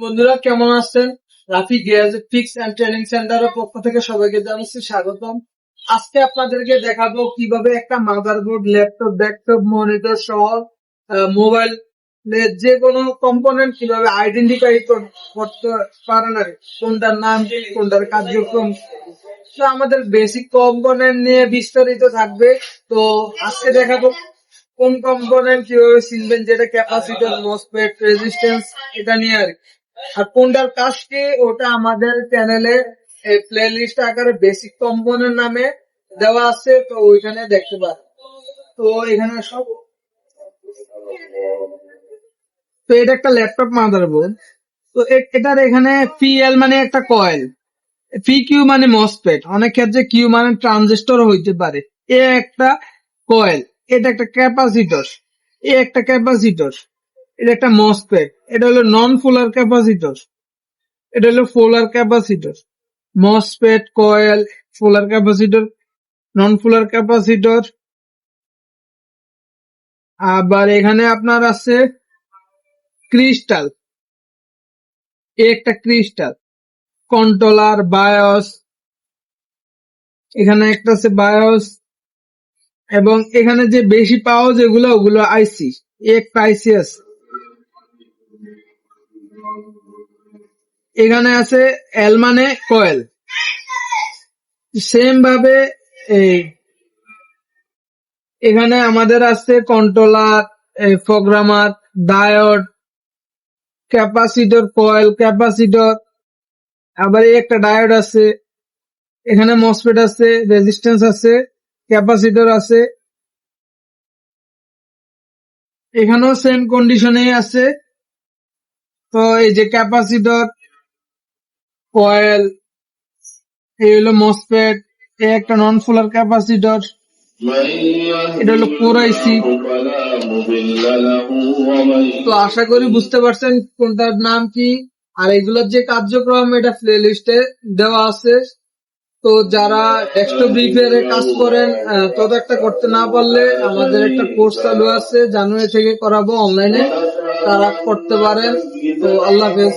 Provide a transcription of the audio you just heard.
বন্ধুরা, কেমন আছেন? Rafi gadget fix and training সেন্টারের পক্ষ থেকে সবাইকে জানাচ্ছি স্বাগতম। আজকে আপনাদেরকে দেখাবো কীভাবে একটা মাদারবোর্ড, ল্যাপটপ, ডেস্কটপ, মনিটর সহ মোবাইল যে কোনো কম্পোনেন্ট কীভাবে আইডেন্টিফাই করতে পারেন আর কোনটার নাম কোনটার কার্যক্রম। তো আমাদের বেসিক কম্পোনেন্ট নিয়ে বিস্তারিত থাকবে। তো আজকে দেখাবো কোন কম্পোনেন্ট কীভাবে চিনবেন, যেটা ক্যাপাসিটর মসপেট রেজিস্ট্যান্স এটা নিয়ে আর। আর কোনটার কাজ কি ওটা আমাদের চ্যানেলে প্লে লিস্ট আকারে বেসিক কম্পোনেন্ট নামে দেওয়া আছে, তো ওইখানে দেখতে পারেন। তো এখানে সব তো এটা একটা ল্যাপটপ মাদারবোর্ড তো এটার এখানে পিএল মানে একটা কয়েল পি কিউ মানে মসপেট অনেক ক্ষেত্রে কিউ মানে ট্রানজিস্টর হইতে পারে। এ একটা কয়েল এটা একটা ক্যাপাসিটর এ একটা ক্যাপাসিটর এটা একটা মসপেট এটা হলো নন ফুলার ক্যাপাসিটর এটা হলো filter capacitor MOSFET coil filter capacitor non filter capacitor আবার এখানে আপনার আছে ক্রিস্টাল একটা ক্রিস্টাল কন্ট্রোলার বায়োস এখানে একটা আছে বায়োস এবং এখানে যে বেশি পাওয়া যেগুলো ওগুলো আইসি একটা আইসি আছে। এখানে আছে এল মানে কয়েল। সেম ভাবে এই এখানে আমাদের আছে controller programmer diode capacitor coil capacitor আবার এই একটা ডায়োড আছে, এখানে মসফেট আছে রেজিস্ট্যান্স আছে ক্যাপাসিটর আছে। এখানেও সেম কন্ডিশনে আছে। তো এই যে ক্যাপাসিটর, কয়েল, এই হলো মসফেট এই একটা নন ফুলার ক্যাপাসিটর, এটা হলো কোর আইসি তো আশা করি বুঝতে পারছেন কোনটার নাম কি, আর এগুলোর যে কার্যক্রম, এটা প্লে লিস্টে দেওয়া আছে। তো যারা ডেস্কটপ রিপেয়ারে কাজ করেন তত একটা করতে না পারলে আমাদের একটা কোর্স চালু আছে, জানুয়ারি থেকে করাবো অনলাইনে তারা করতে পারেন। তো আল্লাহ হাফেজ।